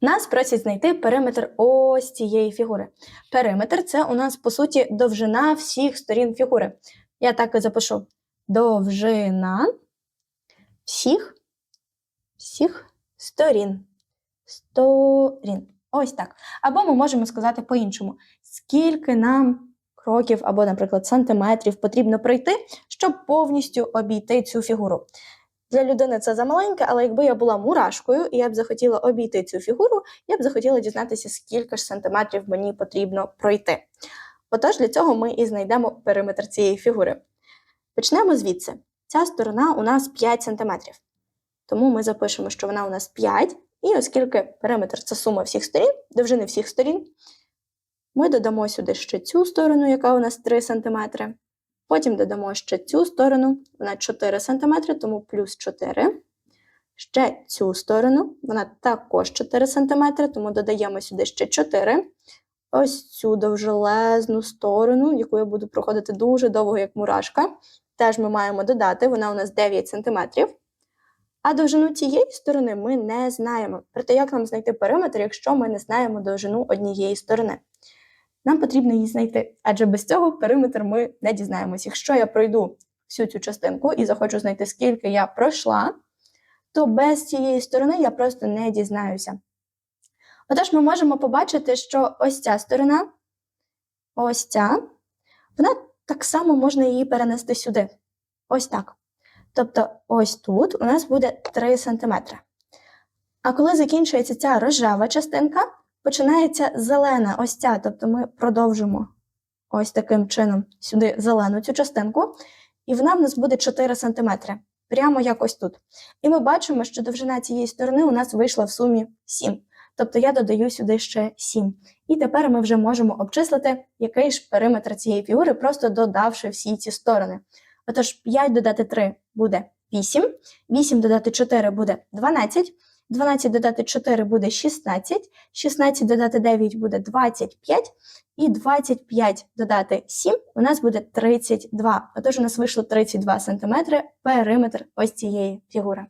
Нас просять знайти периметр ось цієї фігури. Периметр це у нас, по суті, довжина всіх сторін фігури. Я так і запишу: довжина всіх, всіх сторін. Сторін. Ось так. Або ми можемо сказати по-іншому, скільки нам кроків або, наприклад, сантиметрів потрібно пройти, щоб повністю обійти цю фігуру. Для людини це замаленьке, але якби я була мурашкою і я б захотіла обійти цю фігуру, я б захотіла дізнатися, скільки ж сантиметрів мені потрібно пройти. Отож, для цього ми і знайдемо периметр цієї фігури. Почнемо звідси. Ця сторона у нас 5 см. Тому ми запишемо, що вона у нас 5, і оскільки периметр це сума всіх сторін, довжини всіх сторін, ми додамо сюди ще цю сторону, яка у нас 3 см. Потім додамо ще цю сторону, вона 4 см, тому плюс 4. Ще цю сторону, вона також 4 см, тому додаємо сюди ще 4. Ось цю довжелезну сторону, яку я буду проходити дуже довго, як мурашка. Теж ми маємо додати, вона у нас 9 см. А довжину цієї сторони ми не знаємо. Проте, як нам знайти периметр, якщо ми не знаємо довжину однієї сторони? Нам потрібно її знайти, адже без цього периметр ми не дізнаємось. Якщо я пройду всю цю частинку і захочу знайти, скільки я пройшла, то без цієї сторони я просто не дізнаюся. Отож, ми можемо побачити, що ось ця сторона, ось ця, вона так само можна її перенести сюди. Ось так. Тобто, ось тут у нас буде 3 см. А коли закінчується ця рожева частинка, починається зелена ось ця, тобто ми продовжимо ось таким чином сюди зелену цю частинку, і вона в нас буде 4 см, прямо як ось тут. І ми бачимо, що довжина цієї сторони у нас вийшла в сумі 7. Тобто я додаю сюди ще 7. І тепер ми вже можемо обчислити, який ж периметр цієї фігури, просто додавши всі ці сторони. Отож, 5 додати 3 буде 8, 8 додати 4 буде 12, 12 додати 4 буде 16, 16 додати 9 буде 25, і 25 додати 7 у нас буде 32. Отож, у нас вийшло 32 см периметр ось цієї фігури.